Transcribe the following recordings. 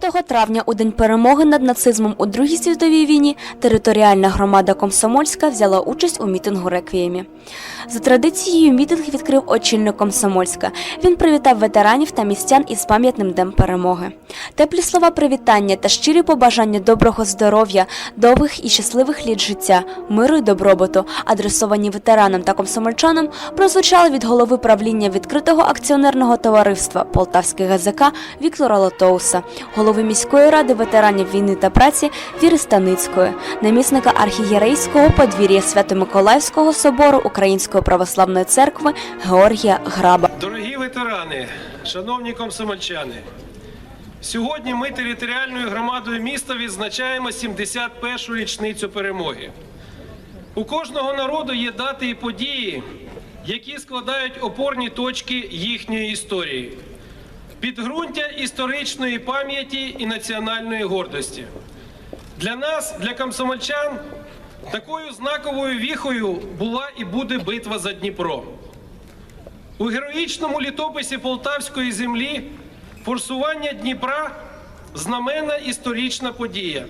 9 травня, у день перемоги над нацизмом у Другій світовій війні, територіальна громада Комсомольська взяла участь у мітингу реквіємі. За традицією, мітинг відкрив очільник Комсомольська. Він привітав ветеранів та містян із пам'ятним днем перемоги. Теплі слова привітання та щирі побажання доброго здоров'я, довгих і щасливих літ життя, миру й добробуту, адресовані ветеранам та комсомольчанам, прозвучали від голови правління відкритого акціонерного товариства Полтавський ГЗК Віктора Лотоуса, голови міської ради ветеранів війни та праці Віри Станицької, намісника архієрейського подвір'я Свято-Миколаївського собору Української православної церкви Георгія Граба. Дорогі ветерани, шановні комсомольчани, сьогодні ми територіальною громадою міста відзначаємо 71-шу річницю перемоги. У кожного народу є дати і події, які складають опорні точки їхньої історії, підґрунтя історичної пам'яті і національної гордості. Для нас, для комсомольчан, такою знаковою віхою була і буде битва за Дніпро. У героїчному літописі Полтавської землі форсування Дніпра знаменна історична подія.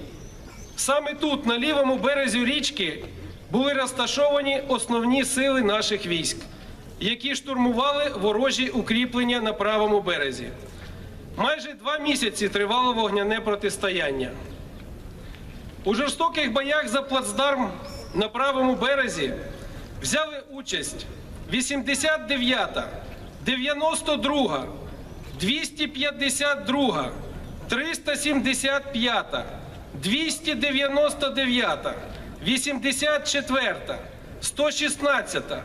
Саме тут, на лівому березі річки, були розташовані основні сили наших військ, які штурмували ворожі укріплення на правому березі. Майже два місяці тривало вогняне протистояння. У жорстоких боях за плацдарм на правому березі взяли участь 89-та, 92-га, 252-га, 375-та, 299-та, 84-та, 116-та,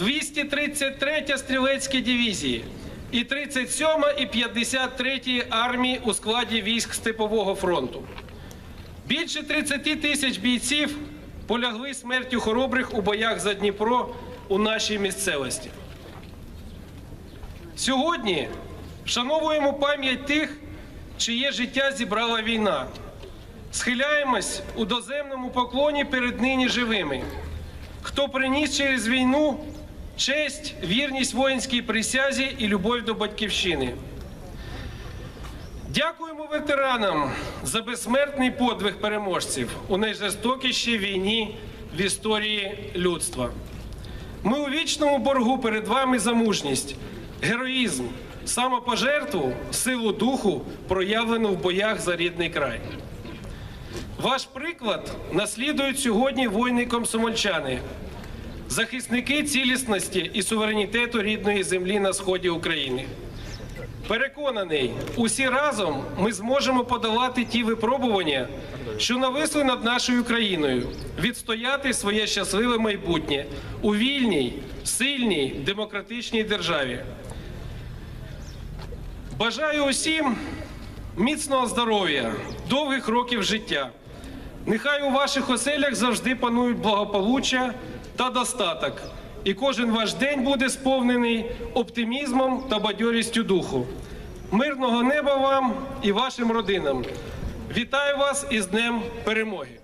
233-я стрілецькі дивізії і 37-ма і 53-ї армії у складі військ Степового фронту. Більше 30 тисяч бійців полягли смертю хоробрих у боях за Дніпро у нашій місцевості. Сьогодні вшановуємо пам'ять тих, чиє життя зібрала війна. Схиляємось у доземному поклоні перед нині живими, хто приніс через війну честь, вірність воїнській присязі і любов до батьківщини. Дякуємо ветеранам за безсмертний подвиг переможців у найжорстокішій війні в історії людства. Ми у вічному боргу перед вами за мужність, героїзм, самопожертву, силу духу, проявлену в боях за рідний край. Ваш приклад наслідують сьогодні воїни-комсомольчани, захисники цілісності і суверенітету рідної землі на сході України. Переконаний, усі разом ми зможемо подолати ті випробування, що нависли над нашою країною, відстояти своє щасливе майбутнє у вільній, сильній, демократичній державі. Бажаю усім міцного здоров'я, довгих років життя. Нехай у ваших оселях завжди панують благополуччя та достаток, і кожен ваш день буде сповнений оптимізмом та бадьорістю духу. Мирного неба вам і вашим родинам. Вітаю вас із Днем Перемоги.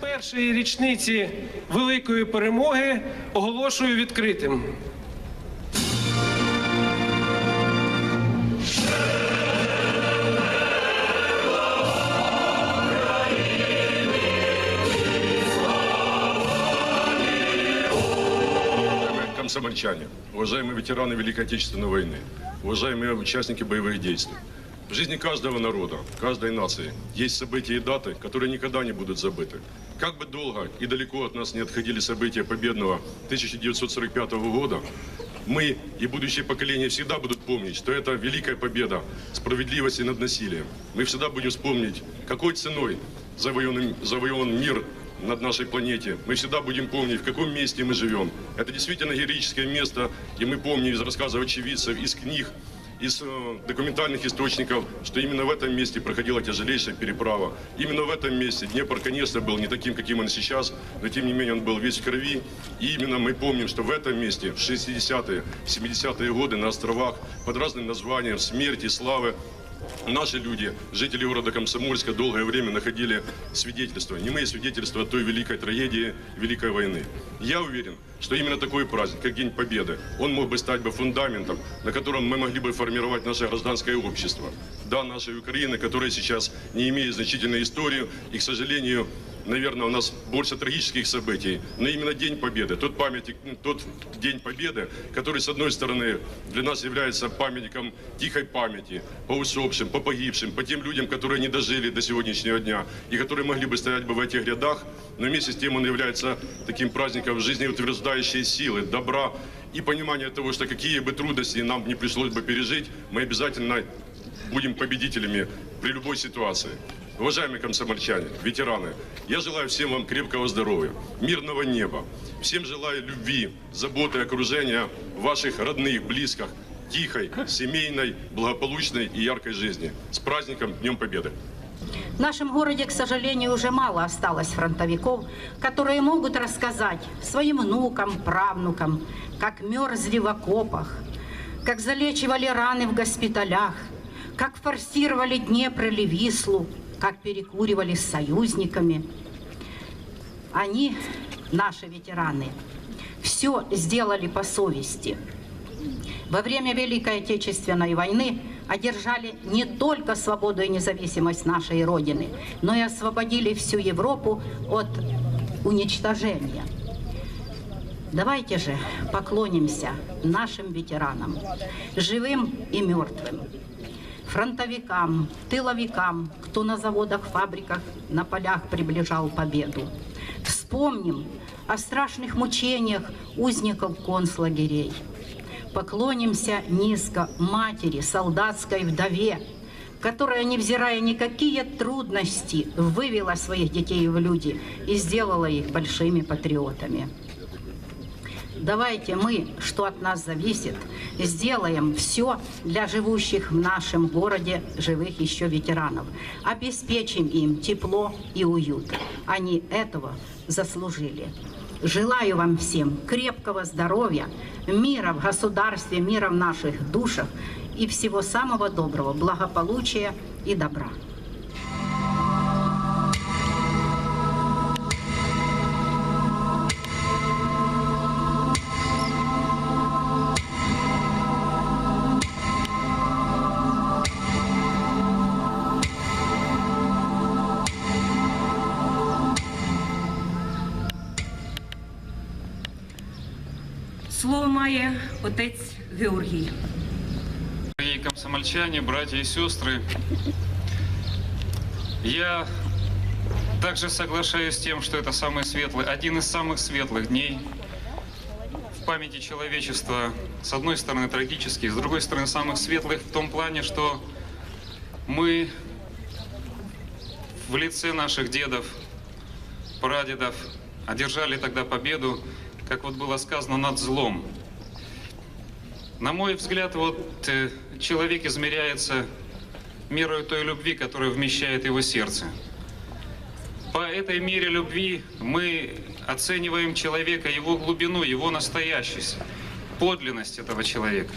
Першої річниці великої перемоги оголошую відкритим. Комсомольчане, уважаемые ветераны Великой Отечественной войны, уважаемые участники боевых действий. В жизни каждого народа, каждой нации есть события и даты, которые никогда не будут забыты. Как бы долго и далеко от нас не отходили события победного 1945 года, мы и будущие поколения всегда будут помнить, что это великая победа справедливости над насилием. Мы всегда будем вспомнить, какой ценой завоеван, завоеван мир над нашей планете. Мы всегда будем помнить, в каком месте мы живем. Это действительно героическое место, и мы помним из рассказов очевидцев, из книг, из э, документальных источников, что именно в этом месте проходила тяжелейшая переправа. Именно в этом месте Днепр, конечно, был не таким, каким он сейчас, но тем не менее он был весь в крови. И именно мы помним, что в этом месте в 60-е, 70-е годы на островах под разным названием смерти, славы Наши люди, жители города Комсомольска, долгое время находили свидетельства, немые свидетельства той великой трагедии, великой войны. Я уверен, что именно такой праздник, как День Победы, он мог бы стать бы фундаментом, на котором мы могли бы формировать наше гражданское общество. Да, нашей Украины, которая сейчас не имеет значительной истории и, к сожалению, наверное, у нас больше трагических событий, но именно День Победы, тот памятник, ну, тот День Победы, который, с одной стороны, для нас является памятником тихой памяти по усопшим, по погибшим, по тем людям, которые не дожили до сегодняшнего дня и которые могли бы стоять бы в этих рядах, но вместе с тем он является таким праздником жизнеутверждающей силы, добра и понимания того, что какие бы трудности нам не пришлось бы пережить, мы обязательно будем победителями при любой ситуации. Уважаемые комсомольчане, ветераны, я желаю всем вам крепкого здоровья, мирного неба. Всем желаю любви, заботы, окружения ваших родных, близких, тихой, семейной, благополучной и яркой жизни. С праздником Днем Победы! В нашем городе, к сожалению, уже мало осталось фронтовиков, которые могут рассказать своим внукам, правнукам, как мерзли в окопах, как залечивали раны в госпиталях, как форсировали Днепр или Вислу, как перекуривали с союзниками. Они, наши ветераны, все сделали по совести. Во время Великой Отечественной войны одержали не только свободу и независимость нашей Родины, но и освободили всю Европу от уничтожения. Давайте же поклонимся нашим ветеранам, живым и мертвым, фронтовикам, тыловикам, кто на заводах, фабриках, на полях приближал победу. Вспомним о страшных мучениях узников концлагерей. Поклонимся низко матери, солдатской вдове, которая, невзирая никакие трудности, вывела своих детей в люди и сделала их большими патриотами. Давайте мы, что от нас зависит, сделаем все для живущих в нашем городе живых еще ветеранов. Обеспечим им тепло и уют. Они этого заслужили. Желаю вам всем крепкого здоровья, мира в государстве, мира в наших душах и всего самого доброго, благополучия и добра. Має отець Георгій. Дорогие комсомольчане, братья и сестры, я также соглашаюсь с тем, что это самый светлый, один из самых светлых дней в памяти человечества. С одной стороны трагический, с другой стороны самых светлых в том плане, что мы в лице наших дедов, прадедов одержали тогда победу, как вот было сказано, над злом. На мой взгляд, вот э, человек измеряется мерой той любви, которая вмещает его сердце. По этой мере любви мы оцениваем человека, его глубину, его настоящесть, подлинность этого человека.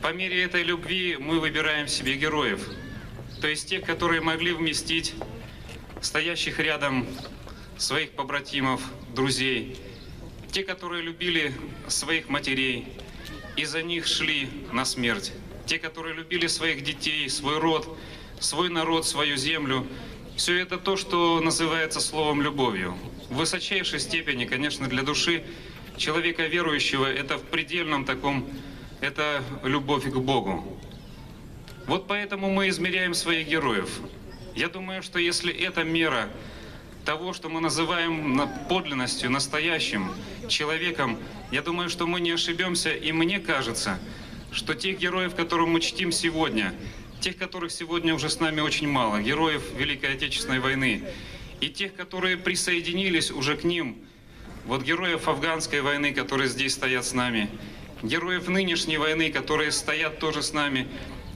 По мере этой любви мы выбираем себе героев, то есть тех, которые могли вместить стоящих рядом своих побратимов, друзей, те, которые любили своих матерей, и за них шли на смерть. Те, которые любили своих детей, свой род, свой народ, свою землю. Все это то, что называется словом любовью. В высочайшей степени, конечно, для души человека верующего это в предельном таком, это любовь к Богу. Вот поэтому мы измеряем своих героев. Я думаю, что если эта мера того, что мы называем на- подлинностью, настоящим человеком, я думаю, что мы не ошибемся, и мне кажется, что тех героев, которых мы чтим сегодня, тех, которых сегодня уже с нами очень мало, героев Великой Отечественной войны, и тех, которые присоединились уже к ним, вот героев афганской войны, которые здесь стоят с нами, героев нынешней войны, которые стоят тоже с нами,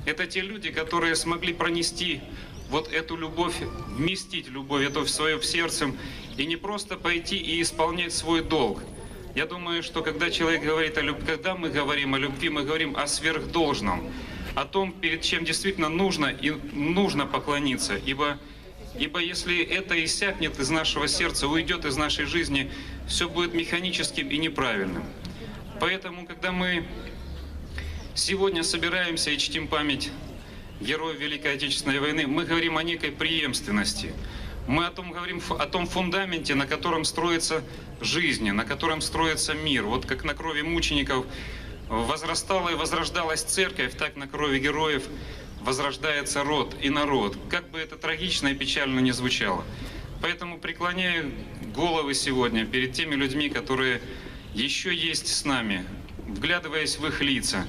это те люди, которые смогли пронести вот эту любовь, вместить любовь эту в свое в сердце и не просто пойти и исполнять свой долг. Я думаю, что когда человек говорит о любви, когда мы говорим о любви, мы говорим о сверхдолжном, о том, перед чем действительно нужно и нужно поклониться, ибо Ибо если это иссякнет из нашего сердца, уйдет из нашей жизни, все будет механическим и неправильным. Поэтому, когда мы сегодня собираемся и чтим память героев Великой Отечественной войны, мы говорим о некой преемственности. Мы о том говорим о том фундаменте, на котором строится жизнь, на котором строится мир. Вот как на крови мучеников возрастала и возрождалась церковь, так на крови героев возрождается род и народ. Как бы это трагично и печально не звучало. Поэтому преклоняю головы сегодня перед теми людьми, которые еще есть с нами, вглядываясь в их лица,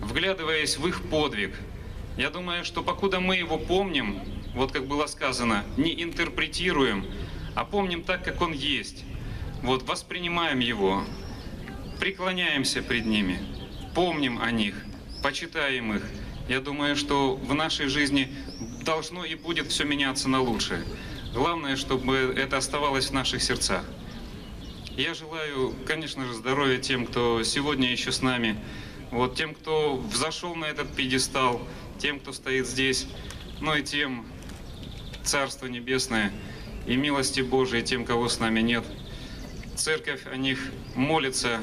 вглядываясь в их подвиг. Я думаю, что покуда мы его помним, вот как было сказано, не интерпретируем, а помним так, как он есть. Вот воспринимаем его, преклоняемся пред ними, помним о них, почитаем их. Я думаю, что в нашей жизни должно и будет все меняться на лучшее. Главное, чтобы это оставалось в наших сердцах. Я желаю, конечно же, здоровья тем, кто сегодня еще с нами, вот тем, кто взошел на этот пьедестал, тем, кто стоит здесь, ну и тем, Царство Небесное и милости Божией тем, кого с нами нет. Церковь о них молится,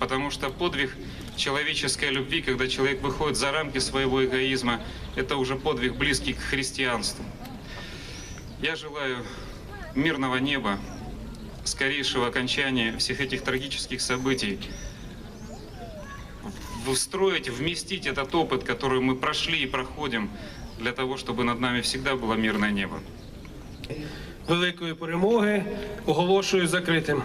потому что подвиг человеческой любви, когда человек выходит за рамки своего эгоизма, это уже подвиг близкий к христианству. Я желаю мирного неба, скорейшего окончания всех этих трагических событий, встроить, вместить этот опыт, который мы прошли и проходим, для того, чтобы над нами всегда было мирное небо. Великої перемоги оголошую закритим.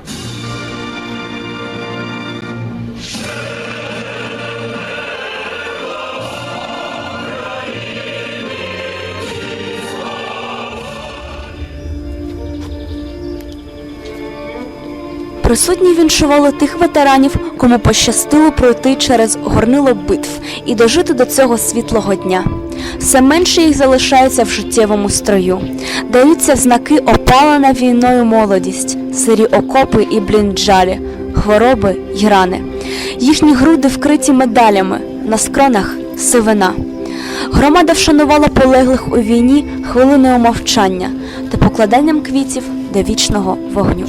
Присутні віншували тих ветеранів, кому пощастило пройти через горнило битв і дожити до цього світлого дня. Все менше їх залишається в життєвому строю. Даються знаки опалена війною молодість, сирі окопи і блінджалі, хвороби й рани. Їхні груди вкриті медалями, на скронах сивина. Громада вшанувала полеглих у війні хвилиною мовчання та покладанням квітів до вічного вогню.